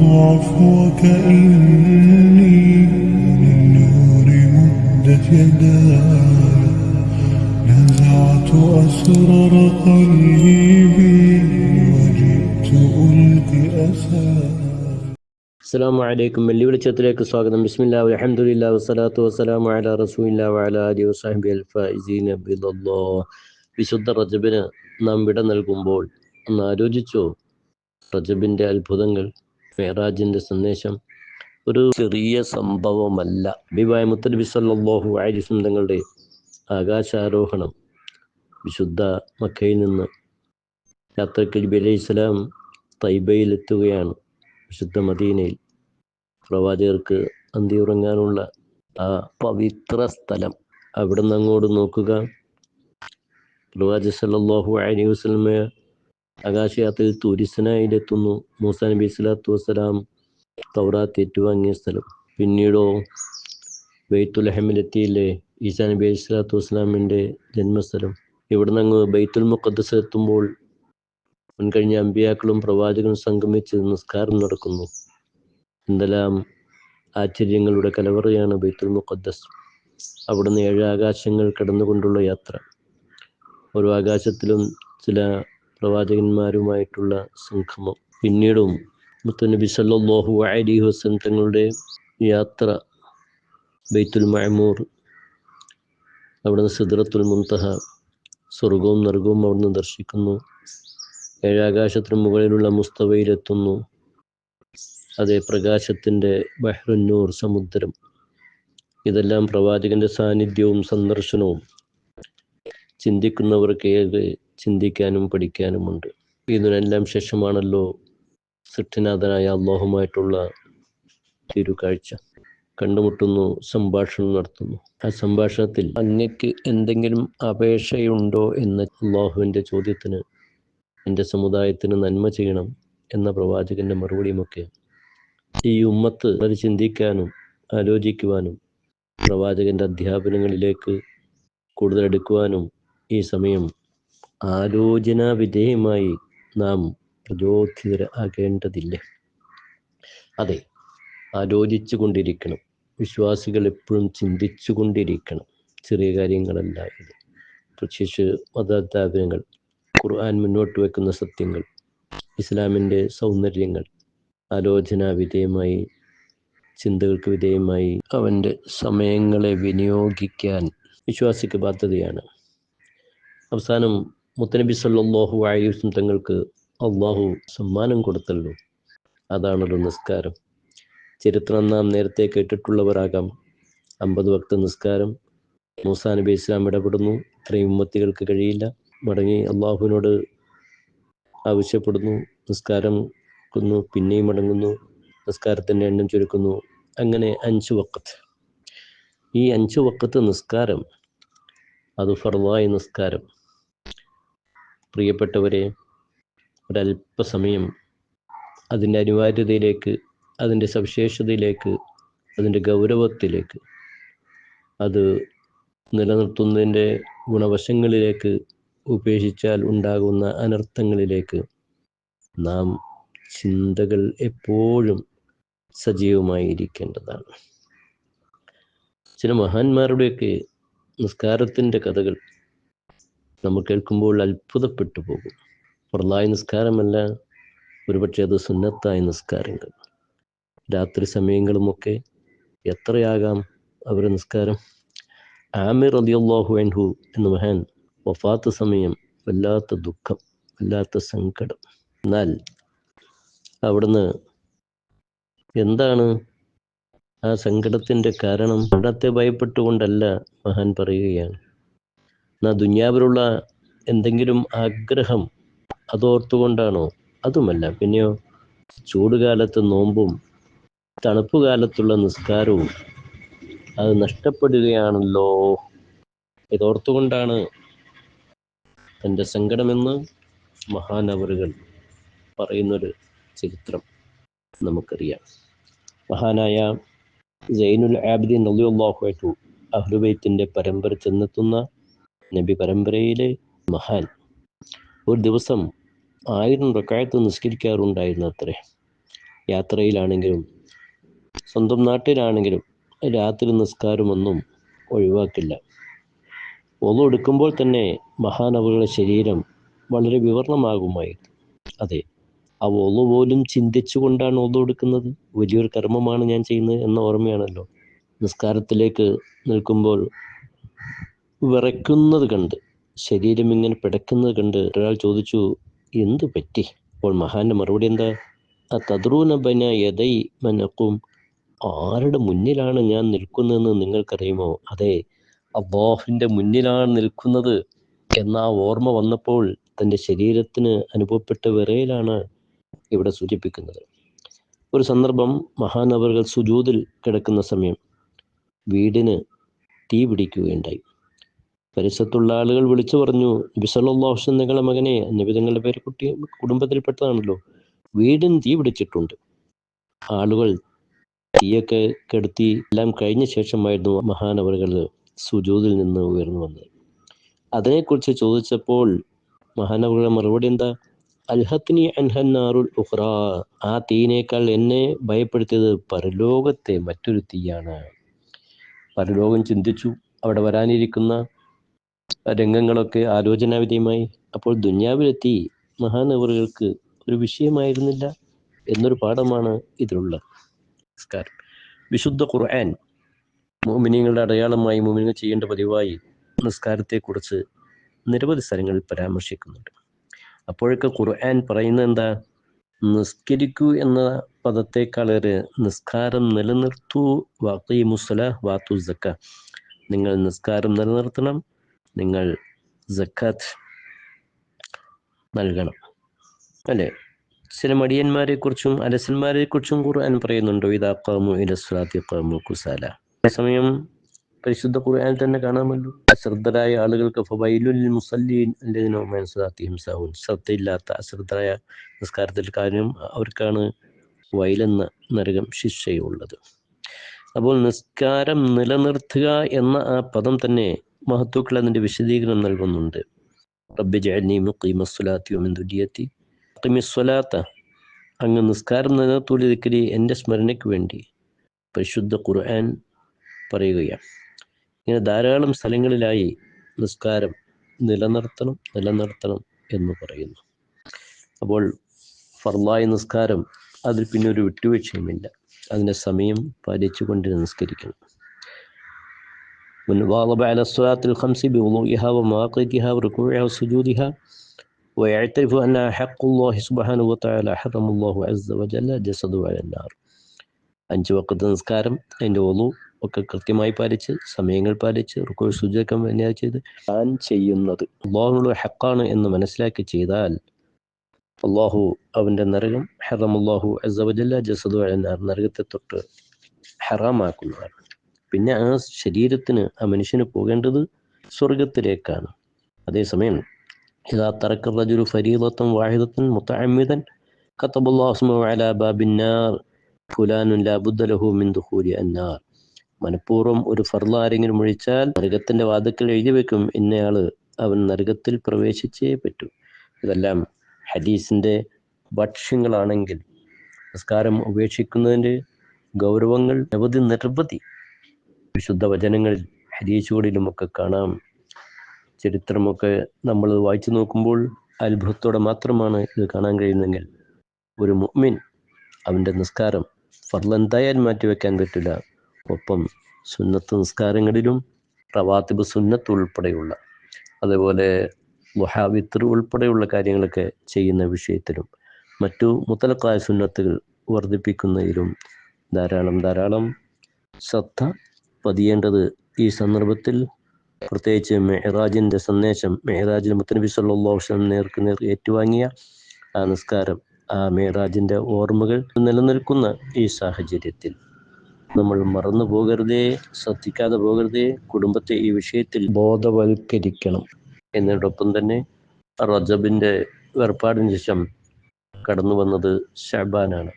عفوك إني للنور مدت يداي نزعت أسرار قلبي وجئت ألقي أساي അസ്സാം വലൈക്കും വെള്ളി വെളിച്ചത്തിലേക്ക് സ്വാഗതം ബിസ്മില്ലാ അലഹമുല്ലാ വസ്സലാത്തു വസ്സലാമു അല റസൂലില്ലാ വഅല അലി വസാഹിബി അൽഫീൻ വിശുദ്ധ റജബിന് നാം വിട നൽകുമ്പോൾ ഒന്ന് ആലോചിച്ചോ റജബിൻ്റെ അത്ഭുതങ്ങൾ മേറാജിന്റെ സന്ദേശം ഒരു ചെറിയ സംഭവമല്ല. ബിബായ മുത്തലബി സല്ലാഹു ആലിസും തങ്ങളുടെ ആകാശാരോഹണം വിശുദ്ധ മക്കയിൽ നിന്ന് യാത്രയ്ക്ക് നബി അലൈഹി സ്വലാം തൈബയിലെത്തുകയാണ് വിശുദ്ധ മദീനയിൽ. പ്രവാചകർക്ക് അന്തിയുറങ്ങാനുള്ള ആ പവിത്ര സ്ഥലം അവിടെ നിന്ന് അങ്ങോട്ട് നോക്കുക. പ്രവാചക സല്ലാഹു അലൈഹി വസല്ലമ ആകാശയാത്രയിൽ തുരിസനായിലെത്തുന്നു മൂസ നബി സ്വലാത്തു വസ്സലാം തൗറാത്ത് ഏറ്റുവാങ്ങിയ സ്ഥലം. പിന്നീടോ ബെയ്ത്തുലഹമിലെത്തിയില്ലേ ഈസാ നബി അലൈഹി സ്വലാത്തു വസ്സലാമിന്റെ ജന്മസ്ഥലം. ഇവിടുന്ന് അങ്ങ് ബൈത്തുൽ മുഖദ്ദസ് എത്തുമ്പോൾ മുൻകഴിഞ്ഞ അമ്പിയാക്കളും പ്രവാചകനും സംഗമിച്ച് നിസ്കാരം നടക്കുന്നു. എന്തെല്ലാം ആശ്ചര്യങ്ങളുടെ കലവറയാണ് ബൈത്തുൽ മുഖദ്ദസ്. അവിടുന്ന് ഏഴ് ആകാശങ്ങൾ കടന്നുകൊണ്ടുള്ള യാത്ര. ഓരോ ആകാശത്തിലും ചില പ്രവാചകന്മാരുമായിട്ടുള്ള സംഗമം. പിന്നീടും മുത്തനബി സല്ലാഹു അലി വസല്ലം തങ്ങളുടെ യാത്ര ബൈത്തുൽ മഅമൂർ അവിടുന്ന് സിദ്റത്തുൽ മുന്തഹ സ്വർഗവും നർഗവും അവിടുന്ന് ദർശിക്കുന്നു. ഏഴാകാശത്തിന് മുകളിലുള്ള മുസ്തവയിലെത്തുന്നു. അതേ പ്രകാശത്തിന്റെ ബഹ്റുന്നൂർ സമുദ്രം. ഇതെല്ലാം പ്രവാചകന്റെ സാന്നിധ്യവും സന്ദർശനവും. ചിന്തിക്കുന്നവർക്ക് ഏറെ ചിന്തിക്കാനും പഠിക്കാനുമുണ്ട്. ഇതിനെല്ലാം ശേഷമാണല്ലോ സൃഷ്ടിനാഥനായ അള്ളാഹുമായിട്ടുള്ള തിരുകാഴ്ച കണ്ടുമുട്ടുന്നു സംഭാഷണം നടത്തുന്നു. ആ സംഭാഷണത്തിൽ അങ്ങക്ക് എന്തെങ്കിലും അപേക്ഷയുണ്ടോ എന്ന അള്ളാഹുവിന്റെ ചോദ്യത്തിന് എന്റെ സമുദായത്തിന് നന്മ ചെയ്യണം എന്ന പ്രവാചകന്റെ മറുപടിയുമൊക്കെ ഈ ഉമ്മത്ത് അത് ചിന്തിക്കാനും ആലോചിക്കുവാനും പ്രവാചകന്റെ അധ്യാപനങ്ങളിലേക്ക് കൂടുതൽ എടുക്കുവാനും ഈ സമയം ആലോചനാ വിധേയമായി നാം പ്രചോദിതരാകേണ്ടതില്ല. അതെ ആലോചിച്ചു കൊണ്ടിരിക്കണം. വിശ്വാസികൾ എപ്പോഴും ചിന്തിച്ചു കൊണ്ടിരിക്കണം. ചെറിയ കാര്യങ്ങളല്ല ഇത്. പ്രത്യേകിച്ച് മതാധ്യാപനങ്ങൾ ഖുർആൻ മുന്നോട്ട് വെക്കുന്ന സത്യങ്ങൾ ഇസ്ലാമിന്റെ സൗന്ദര്യങ്ങൾ ആലോചന വിധേയമായി ചിന്തകൾക്ക് വിധേയമായി അവന്റെ സമയങ്ങളെ വിനിയോഗിക്കാൻ വിശ്വാസിക്ക് ബാധ്യതയാണ്. അവസാനം മുത്തനബി സല്ലാഹു ആയുസും തങ്ങൾക്ക് അള്ളാഹു സമ്മാനം കൊടുത്തല്ലോ. അതാണല്ലോ നിസ്കാരം. ചരിത്രം നാം നേരത്തെ കേട്ടിട്ടുള്ളവരാകാം. അമ്പത് വക്ത നിസ്കാരം. മൂസാ നബി ഇസ്ലാം ഇടപെടുന്നു. ഇത്രയും ഉമ്മത്തികൾക്ക് കഴിയില്ല. മടങ്ങി അള്ളാഹുവിനോട് ആവശ്യപ്പെടുന്നു. നിസ്കാരം ക്കുന്നു. പിന്നെയും മടങ്ങുന്നു. നിസ്കാരത്തിന്റെ എണ്ണം ചുരുക്കുന്നു. അങ്ങനെ അഞ്ച് വക്കത്ത് ഈ അഞ്ച് വക്കത്ത് നിസ്കാരം അത് ഫർവായ നിസ്കാരം. പ്രിയപ്പെട്ടവരെ ഒരല്പസമയം അതിന്റെ അനിവാര്യതയിലേക്ക് അതിന്റെ സവിശേഷതയിലേക്ക് അതിന്റെ ഗൗരവത്തിലേക്ക് അത് നിലനിർത്തുന്നതിന്റെ ഗുണവശങ്ങളിലേക്ക് ഉപേക്ഷിച്ചാൽ ഉണ്ടാകുന്ന അനർത്ഥങ്ങളിലേക്ക് നാം ചിന്തകൾ എപ്പോഴും സജീവമായിരിക്കേണ്ടതാണ്. ചില മഹാന്മാരുടെയൊക്കെ നിസ്കാരത്തിന്റെ കഥകൾ നമ്മൾ കേൾക്കുമ്പോൾ അത്ഭുതപ്പെട്ടു പോകും. പുറലായ നിസ്കാരമല്ല ഒരുപക്ഷെ അത് സുന്നത്തായ നിസ്കാരങ്ങൾ. രാത്രി സമയങ്ങളുമൊക്കെ എത്രയാകാം അവരുടെ നിസ്കാരം? ആമിർ അലിയുള്ളാഹു അൻഹു എന്ന് മഹാൻ വഫാത്ത് സമയം വല്ലാത്ത ദുഃഖം വല്ലാത്ത സങ്കടം. എന്നാൽ അവിടുന്ന് എന്താണ് ആ സങ്കടത്തിന്റെ കാരണം? മരണത്തെ ഭയപ്പെട്ടുകൊണ്ടല്ല മഹാൻ പറയുകയാണ്. എന്നാ ദുന്യാവിലുള്ള എന്തെങ്കിലും ആഗ്രഹം അതോർത്തുകൊണ്ടാണോ? അതുമല്ല. പിന്നെയോ ചൂടുകാലത്ത് നോമ്പും തണുപ്പ് കാലത്തുള്ള നിസ്കാരവും അത് നഷ്ടപ്പെടുകയാണല്ലോ. ഇതോർത്തുകൊണ്ടാണ് എന്റെ സങ്കടമെന്ന് മഹാനവറുകൾ പറയുന്നൊരു ചരിത്രം നമുക്കറിയാം. മഹാനായ ജൈനുൽ ആബിദീൻ നദിയുള്ളാഹുമായിട്ടു അഹ്ലുബൈത്തിന്റെ പരമ്പര ചെന്നെത്തുന്ന നബി പരമ്പരയിലെ മഹാൻ. ഒരു ദിവസം ആയിരം റക്കായത്ത് നിസ്കരിക്കാറുണ്ടായിരുന്നു അത്രേ യാത്രയിലാണെങ്കിലും സ്വന്തം നാട്ടിലാണെങ്കിലും രാത്രി നിസ്കാരമൊന്നും ഒഴിവാക്കില്ല. ഒന്നു എടുക്കുമ്പോൾ തന്നെ മഹാനവറുടെ ശരീരം വളരെ വിവരണമാകുമായിരുന്നു. അതെ ആ ഒന്നു പോലും ചിന്തിച്ചുകൊണ്ടാണ് ഒന്നു എടുക്കുന്നത്. വലിയൊരു കർമ്മമാണ് ഞാൻ ചെയ്യുന്നത് എന്ന ഓർമ്മയാണല്ലോ. നിസ്കാരത്തിലേക്ക് നിൽക്കുമ്പോൾ വിറയ്ക്കുന്നത് കണ്ട് ശരീരം ഇങ്ങനെ പിടയ്ക്കുന്നത് കണ്ട് ഒരാൾ ചോദിച്ചു എന്തു പറ്റി? അപ്പോൾ മഹാന്റെ മറുപടി എന്താ? ആ തദ്രൂന ബന യഥൈ മനക്കും ആരുടെ മുന്നിലാണ് ഞാൻ നിൽക്കുന്നതെന്ന് നിങ്ങൾക്കറിയുമോ? അതെ അബ്ബാഹിന്റെ മുന്നിലാണ് നിൽക്കുന്നത് എന്ന ഓർമ്മ വന്നപ്പോൾ തന്റെ ശരീരത്തിന് അനുഭവപ്പെട്ട വിറയിലാണ് ഇവിടെ സൂചിപ്പിക്കുന്നത്. ഒരു സന്ദർഭം മഹാനവറുകൾ സുജൂതിൽ കിടക്കുന്ന സമയം വീടിന് തീ പിടിക്കുകയുണ്ടായി പരിസരത്തുള്ള ആളുകൾ വിളിച്ചു പറഞ്ഞു നബി സല്ലല്ലാഹു അലൈഹി വസല്ലം നിങ്ങളുടെ മകനെ നബി തങ്ങളുടെ പേര് കുട്ടി കുടുംബത്തിൽപ്പെട്ടതാണല്ലോ. വീടും തീ പിടിച്ചിട്ടുണ്ട്. ആളുകൾ തീയൊക്കെ കെടുത്തി എല്ലാം കഴിഞ്ഞ ശേഷമായിരുന്നു മഹാനവറുകൾ സുജൂതിൽ നിന്ന് ഉയർന്നു വന്നത്. അതിനെക്കുറിച്ച് ചോദിച്ചപ്പോൾ മഹാനവറുടെ മറുപടി എന്താ? അൽഹത്തിനി അൻഹന്നാറുൽ ഉഖ്റ. ആ തീനേക്കാൾ എന്നെ ഭയപ്പെടുത്തിയത് പരലോകത്തെ മറ്റൊരു തീയാണ്. പരലോകം ചിന്തിച്ചു അവിടെ വരാനിരിക്കുന്ന രംഗങ്ങളൊക്കെ ആലോചനാവിധേയമായി. അപ്പോൾ ദുന്യാവിലെത്തി മഹാനവറുകൾക്ക് ഒരു വിഷയമായിരുന്നില്ല എന്നൊരു പാഠമാണ് ഇതിലുള്ള നമസ്കാരം. വിശുദ്ധ ഖുർആൻ മോമിനിയങ്ങളുടെ അടയാളമായി മോമിനികൾ ചെയ്യേണ്ട പതിവായി നിസ്കാരത്തെക്കുറിച്ച് നിരവധി സ്ഥലങ്ങളിൽ പരാമർശിക്കുന്നുണ്ട്. അപ്പോഴൊക്കെ ഖുർആൻ പറയുന്നത് എന്താ? നിസ്കരിക്കൂ എന്ന പദത്തെക്കാളേറെ നിസ്കാരം നിലനിർത്തൂ. വാക്കി മുസ്സല വാത്തു സക്ക നിങ്ങൾ നിസ്കാരം നിലനിർത്തണം. നിങ്ങൾ ജക്കാത്ത് നൽകണം. അല്ലേ? ചില മടിയന്മാരെ കുറിച്ചും അലസന്മാരെ കുറിച്ചും ഖുർആൻ പറയുന്നുണ്ടോ? ഇതാ കാമു ഇലസ്വലാത്തി കാമു കുസാല. അതേസമയം പരിശുദ്ധ ഖുർആൻ തന്നെ കാണാമല്ലോ. അശ്രദ്ധരായ ആളുകൾക്ക് മുസല്ലീൻ ശ്രദ്ധയില്ലാത്ത അശ്രദ്ധരായ നിസ്കാരത്തിൽ കാര്യം അവർക്കാണ് വയലെന്ന നരകം ശിക്ഷയുള്ളത്. അപ്പോൾ നിസ്കാരം നിലനിർത്തുക എന്ന ആ പദം തന്നെ മഹത്വക്കൾ അതിന്റെ വിശദീകരണം നൽകുന്നുണ്ട്. റബ്ബി ജഅലി മുഖീമ സ്വലാത്തി ഒമിൻ ദുരിയത്തി. സ്വലാത്ത. അങ്ങ് നിസ്കാരം നിലനിർത്തൂലി ദിക്കരി എന്റെ സ്മരണയ്ക്ക് വേണ്ടി. പരിശുദ്ധ ഖുർആൻ പറയുകയാണ്. ഇങ്ങനെ ധാരാളം സ്ഥലങ്ങളിലായി നിസ്കാരം നിലനിർത്തണം നിലനിർത്തണം എന്ന് പറയുന്നു. അപ്പോൾ ഫർലായ നിസ്കാരം അതിൽ പിന്നെ ഒരു വിട്ടുവീഴ്ചയുമില്ല. അതിന്റെ സമയം പാലിച്ചുകൊണ്ട് നിസ്കരിക്കണം. من واظب على الصلاة الخمس بوضوئها ومواقيتها وركوعها وسجودها ويعترف أنها حق الله سبحانه وتعالى حرم الله عز وجل جسده على النار അഞ്ച് വക്കത്ത് നിസ്കാരം അതിൻ്റെ ഒന്നു ഒക്കെ കൃത്യമായി പാലിച്ച് സമയങ്ങൾ പാലിച്ച് റുക്കോ സുജക്കം എന്നിവ ചെയ്ത് താൻ ചെയ്യുന്നത് അള്ളാഹുനുള്ള ഹക്കാണ് എന്ന് മനസ്സിലാക്കി ചെയ്താൽ അള്ളാഹു അവൻ്റെ നരകം ഹറമുല്ലാഹു അസവജല്ല ജസദു അലന്നാർ നരകത്തെ തൊട്ട് ഹറാമാക്കുന്നതാണ് പിന്നെ ആ ശരീരത്തിന് ആ മനുഷ്യന് പോകേണ്ടത് സ്വർഗത്തിലേക്കാണ് അതേസമയം ഇതാ തറക്കർ റജുലു ഫരീദത്തൻ വാഹിദത്തൻ മുത്തഅമ്മിദൻ മനഃപൂർവം ഒരു ഫർള ആരെങ്കിലും ഒഴിച്ചാൽ നരകത്തിന്റെ വാദക്കൾ എഴുതി വെക്കും. ഇന്നയാൾ അവൻ നരകത്തിൽ പ്രവേശിച്ചേ പറ്റൂ. ഇതെല്ലാം ഹദീസിന്റെ ഭക്ഷ്യങ്ങളാണെങ്കിൽ നിസ്കാരം ഉപേക്ഷിക്കുന്നതിന്റെ ഗൗരവങ്ങൾ നിരവധി നിരവധി വിശുദ്ധ വചനങ്ങളിൽ ഹരീശുകളിലുമൊക്കെ കാണാം. ചരിത്രമൊക്കെ നമ്മൾ വായിച്ചു നോക്കുമ്പോൾ അത്ഭുതത്തോടെ മാത്രമാണ് ഇത് കാണാൻ കഴിയുന്നെങ്കിൽ ഒരു മുഅ്മിൻ അവന്റെ നിസ്കാരം ഫർലെന്തായാലും മാറ്റിവെക്കാൻ പറ്റില്ല. ഒപ്പം സുന്നത്ത് നിസ്കാരങ്ങളിലും റവാത്തിബ് സുന്നത്ത് ഉൾപ്പെടെയുള്ള അതേപോലെ വഹാവിത്തർ ഉൾപ്പെടെയുള്ള കാര്യങ്ങളൊക്കെ ചെയ്യുന്ന വിഷയത്തിലും മറ്റു മുത്തലക്കായ സുന്നത്തുകൾ വർദ്ധിപ്പിക്കുന്നതിലും ധാരാളം ധാരാളം ശ്രദ്ധ പതിയേണ്ടത്. ഈ സന്ദർഭത്തിൽ പ്രത്യേകിച്ച് മെഹ്റാജിന്റെ സന്ദേശം മെഹ്റാജിൻ മുത്തനബി സല്ലാ വസ്ലം നേർക്ക് നേർ ഏറ്റുവാങ്ങിയ ആ നിസ്കാരം ആ മെഹ്റാജിന്റെ ഓർമ്മകൾ നിലനിൽക്കുന്ന ഈ സാഹചര്യത്തിൽ നമ്മൾ മറന്നു പോകരുതേ ശ്രദ്ധിക്കാതെ പോകരുതേ കുടുംബത്തെ ഈ വിഷയത്തിൽ ബോധവൽക്കരിക്കണം. എന്നതോടൊപ്പം തന്നെ റജബിന്റെ വേർപാടിന് ശേഷം കടന്നു വന്നത് ഷബാനാണ്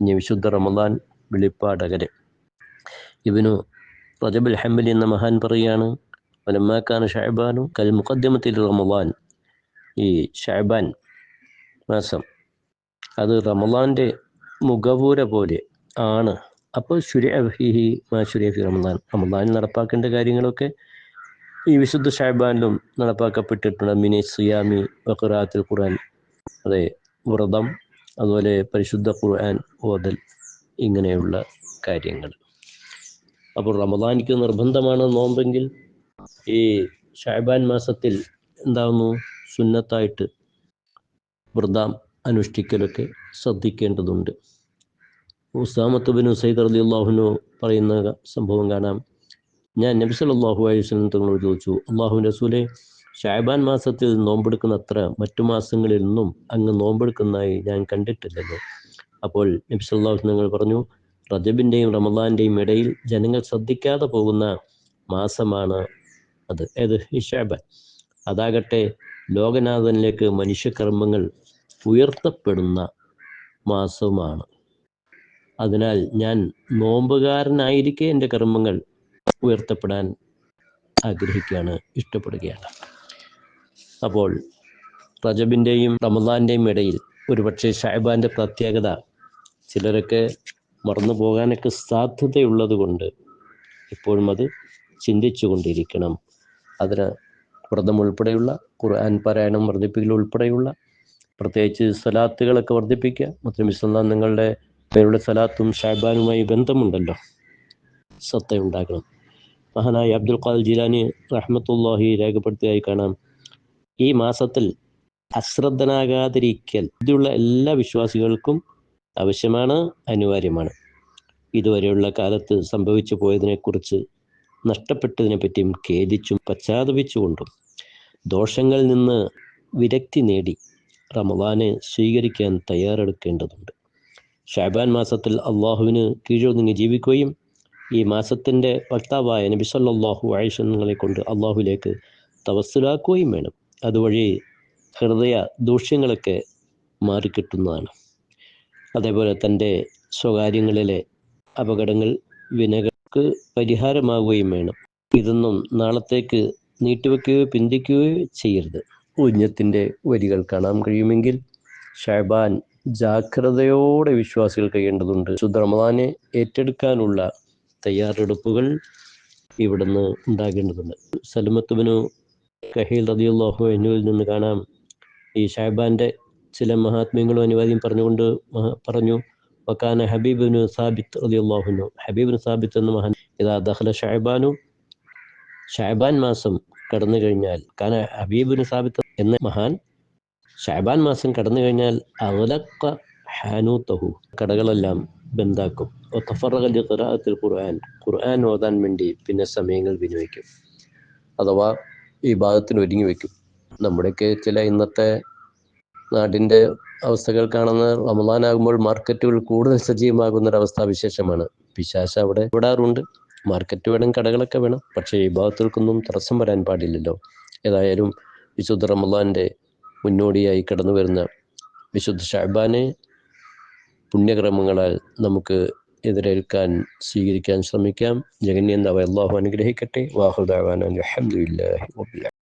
ഇനി വിശുദ്ധ റമദാൻ വെളിപ്പാടകരെ. ഇവനു റജബുൽ ഹംബലി എന്ന മഹാൻ പറയുകയാണ് വലമ്മാക്കാണ് ഷഹബാനു കൽ മുഖദ്യമത്തിൽ റമദാൻ. ഈ ഷഹബാൻ മാസം അത് റമദാന്റെ മുഖപൂര പോലെ ആണ്. അപ്പോൾ ശുരഫിഹി മാ ഷുരഫി റമദാൻ. റമദാൻ നടപ്പാക്കേണ്ട കാര്യങ്ങളൊക്കെ ഈ വിശുദ്ധ ഷഹബാനിലും നടപ്പാക്കപ്പെട്ടിട്ടുണ്ട്. മിനി സിയാമി വഖറാത്തുൽ ഖുർആൻ അതെ വ്രതം അതുപോലെ പരിശുദ്ധ ഖുർആൻ ഓതൽ ഇങ്ങനെയുള്ള കാര്യങ്ങൾ. അപ്പോൾ റമദാനിക്ക് നിർബന്ധമാണ് നോമ്പെങ്കിൽ ഈ ഷാബാൻ മാസത്തിൽ എന്താകുന്നു സുന്നത്തായിട്ട് വ്രതം അനുഷ്ഠിക്കലൊക്കെ ശ്രദ്ധിക്കേണ്ടതുണ്ട്. ഉസാമത്ത് ബിൻ ഉസൈദ് അലി അള്ളാഹുനു പറയുന്ന സംഭവം കാണാം. ഞാൻ നബി സല്ലല്ലാഹു അലൈഹി വസ്ലം തങ്ങളോട് ചോദിച്ചു അള്ളാഹു റസൂലെ ഷാബാൻ മാസത്തിൽ നോമ്പെടുക്കുന്ന അത്ര മറ്റു മാസങ്ങളിൽ നിന്നും അങ്ങ് നോമ്പെടുക്കുന്നതായി ഞാൻ കണ്ടിട്ടില്ലല്ലോ. അപ്പോൾ നബി അലൈഹി തങ്ങൾ പറഞ്ഞു റജബിന്റെയും റമദാന്റെയും ഇടയിൽ ജനങ്ങൾ ശ്രദ്ധിക്കാതെ പോകുന്ന മാസമാണ് അത്. ഏത്? ഇഷാബൻ അതാകട്ടെ ലോകനാഥനിലേക്ക് മനുഷ്യകർമ്മങ്ങൾ ഉയർത്തപ്പെടുന്ന മാസമാണ് അതിനാൽ ഞാൻ നോമ്പുകാരനായിരിക്കെ എന്റെ കർമ്മങ്ങൾ ഉയർത്തപ്പെടാൻ ആഗ്രഹിക്കുകയാണ്. ഇഷ്ടപ്പെടുകയാണ്. അപ്പോൾ റജബിന്റെയും റമദാന്റെയും ഇടയിൽ ഒരുപക്ഷെ ഷാഹിബാന്റെ പ്രത്യേകത ചിലരൊക്കെ മറന്നു പോകാനൊക്കെ സാധ്യതയുള്ളത് കൊണ്ട് ഇപ്പോഴും അത് ചിന്തിച്ചു കൊണ്ടിരിക്കണം അതിന് വ്രതം ഉൾപ്പെടെയുള്ള ഖുർആൻ പാരായണം വർദ്ധിപ്പിക്കൽ ഉൾപ്പെടെയുള്ള പ്രത്യേകിച്ച് സലാത്തുകളൊക്കെ വർദ്ധിപ്പിക്കുക. മുസ്ലിം ഇസ്ലാം നിങ്ങളുടെ പേരുടെ സലാത്തും ഷാബാനുമായി ബന്ധമുണ്ടല്ലോ. സത്തയുണ്ടാക്കണം മഹാനായ അബ്ദുൽ ഖാൽ ജിലാനി റഹ്മത്തുല്ലാഹി രേഖപ്പെടുത്തിയതായി കാണാം. ഈ മാസത്തിൽ അശ്രദ്ധനാകാതിരിക്കൽ ഇതുള്ള എല്ലാ വിശ്വാസികൾക്കും ആവശ്യമാണ് അനിവാര്യമാണ്. ഇതുവരെയുള്ള കാലത്ത് സംഭവിച്ചു പോയതിനെക്കുറിച്ച് നഷ്ടപ്പെട്ടതിനെ പറ്റിയും ഖേദിച്ചും പശ്ചാത്തപിച്ചുകൊണ്ടും ദോഷങ്ങളിൽ നിന്ന് വിരക്തി നേടി റമദാനെ സ്വീകരിക്കാൻ തയ്യാറെടുക്കേണ്ടതുണ്ട്. ഷാബാൻ മാസത്തിൽ അള്ളാഹുവിന് കീഴൊതുങ്ങി ജീവിക്കുകയും ഈ മാസത്തിന്റെ വക്താവായ നബി സല്ലല്ലാഹു അലൈഹി കൊണ്ട് അള്ളാഹുലേക്ക് തവസ്സിലാക്കുകയും വേണം. അതുവഴി ഹൃദയ ദൂഷ്യങ്ങളൊക്കെ മാറിക്കിട്ടുന്നതാണ്. അതേപോലെ തന്റെ സ്വകാര്യങ്ങളിലെ അപകടങ്ങൾ വിനകൾക്ക് പരിഹാരമാവുകയും വേണം. ഇതൊന്നും നാളത്തേക്ക് നീട്ടിവെക്കുകയോ പിന്തിക്കുകയോ ചെയ്യരുത്. ഉഞ്ഞത്തിന്റെ വരികൾ കാണാൻ കഴിയുമെങ്കിൽ ഷാബാൻ ജാഗ്രതയോടെ വിശ്വാസികൾ കഴിയേണ്ടതുണ്ട്. ശുദ്ധ്രമദാനെ ഏറ്റെടുക്കാനുള്ള തയ്യാറെടുപ്പുകൾ ഇവിടുന്ന് ഉണ്ടാകേണ്ടതുണ്ട്. സലമത്തുബിനു കഹീൽ റതിയുള്ളാഹു എന്നിവരിൽ നിന്ന് കാണാം ഈ ഷാബാന്റെ ചില മഹാത്മ്യങ്ങളും അനുവാദ്യം പറഞ്ഞുകൊണ്ട് പറഞ്ഞു വക്കാന ഹബീബിന് സാബിത്ത് അതിയുള്ളാഹുനു ഹബീബിന് സാബിത്ത് എന്ന മഹാൻ ഇതാ ദഹല ഷഹബാനു ഷഹബാൻ മാസം കടന്നു കഴിഞ്ഞാൽ കാന ഹബീബിന് സാബിത്ത് എന്ന മഹാൻ ഷഹബാൻ മാസം കടന്നു കഴിഞ്ഞാൽ അവലക്ക ഹാനൂത്തഹു കടകളെല്ലാം ബന്ധാക്കും. ഒത്തഫറകൽ ഖിറാഅത്തിൽ ഖുർആൻ. ഖുർആൻ ഓതാൻ വേണ്ടി പിന്നെ സമയങ്ങൾ വിനിയോഗിക്കും. അഥവാ ഈ ഭാഗത്തിന് ഒരുങ്ങി വയ്ക്കും. നമ്മുടെയൊക്കെ ചില ഇന്നത്തെ നാടിന്റെ അവസ്ഥകൾ കാണുന്ന റമദാനാകുമ്പോൾ മാർക്കറ്റുകൾ കൂടുതൽ സജീവമാകുന്ന ഒരു അവസ്ഥ വിശേഷമാണ്. പിശാശ അവിടെ വിടാറുണ്ട് മാർക്കറ്റ് വേണം കടകളൊക്കെ വേണം. പക്ഷേ ഈ ഭാഗത്തുകൾക്കൊന്നും തടസ്സം വരാൻ പാടില്ലല്ലോ. ഏതായാലും വിശുദ്ധ റമദാന്റെ മുന്നോടിയായി കടന്നു വരുന്ന വിശുദ്ധ ഷാബാനെ പുണ്യക്രമങ്ങളാൽ നമുക്ക് എതിരേൽക്കാൻ സ്വീകരിക്കാൻ ശ്രമിക്കാം. ജഗന്യന്താവ് അള്ളാഹു അനുഗ്രഹിക്കട്ടെ. വാഹുദാവാൻ അലഹമുല്ലാഹി